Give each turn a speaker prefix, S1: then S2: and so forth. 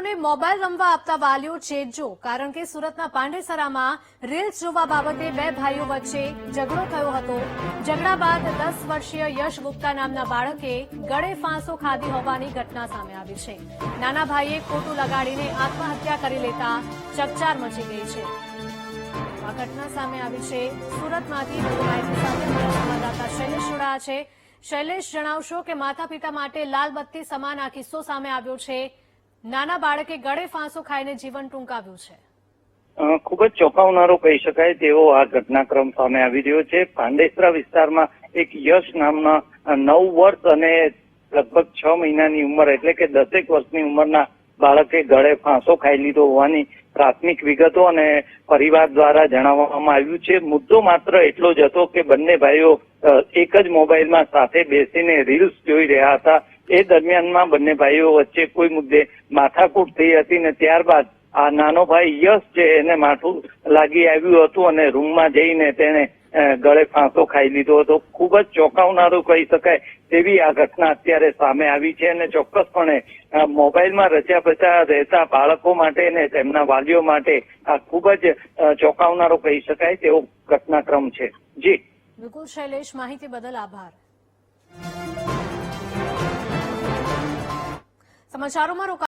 S1: બાળકોને મોબાઈલ રમવા આપતા વાલીઓ ચેતજો કારણ કે સુરતના પાંડેસરામાં રીલ્સ જોવા બાબતે બે ભાઈઓ વચ્ચે ઝઘડો થયો હતો. ઝઘડા બાદ દસ વર્ષીય યશ ગુપ્તા નામના બાળકે ગળે ફાંસો ખાધી હોવાની ઘટના સામે આવી છે. નાના ભાઈએ ખોટું લગાડીને આત્મહત્યા કરી લેતા ચકચાર મચી ગઈ છે. આ ઘટના સામે આવી છે સુરતમાંથી સંવાદદાતા શૈલેષ જોડાયા છે. શૈલેષ, જણાવશો કે માતા પિતા માટે લાલ બત્તી સમાન આ કિસ્સો સામે આવ્યો છે. નાના બાળકે ગળે ફાંસો ખાઈને જીવન ટૂંકાવ્યું છે.
S2: ખૂબ જ ચોંકાવનારો કહી શકાય તેવો આ ઘટનાક્રમ સામે આવી રહ્યો છે. પાંડેસરા વિસ્તારમાં એક યશ નામના નવ વર્ષ અને લગભગ છ મહિનાની ઉંમર એટલે કે દસેક વર્ષની ઉંમરના બાળકે ગળે ફાંસો ખાઈ લીધો હોવાની પ્રાથમિક વિગતો અને પરિવાર દ્વારા જણાવવામાં આવ્યું છે. મુદ્દો માત્ર એટલો જ હતો કે બંને ભાઈઓ એક જ મોબાઈલમાં સાથે બેસીને રીલ્સ જોઈ રહ્યા હતા. એ દરમિયાનમાં બંને ભાઈઓ વચ્ચે કોઈ મુદ્દે માથાકૂટ થઈ હતી ને ત્યારબાદ આ નાનો ભાઈ યશ છે એને માથું લાગી આવ્યું હતું અને રૂમમાં જઈને તેને ગળે ફાંસો ખાઈ લીધો હતો. ખૂબ જ ચોંકાવનારું કહી શકાય તેવી આ ઘટના અત્યારે સામે આવી છે અને ચોક્કસપણે મોબાઈલમાં રચ્યા પચા રહેતા બાળકો માટે અને તેમના વાલીઓ માટે આ ખૂબ જ ચોંકાવનારો કહી શકાય તેવો ઘટનાક્રમ છે. જી.
S1: બિલકુલ શૈલેષ, માહિતી બદલ આભાર. સમાચારોમાં રોકા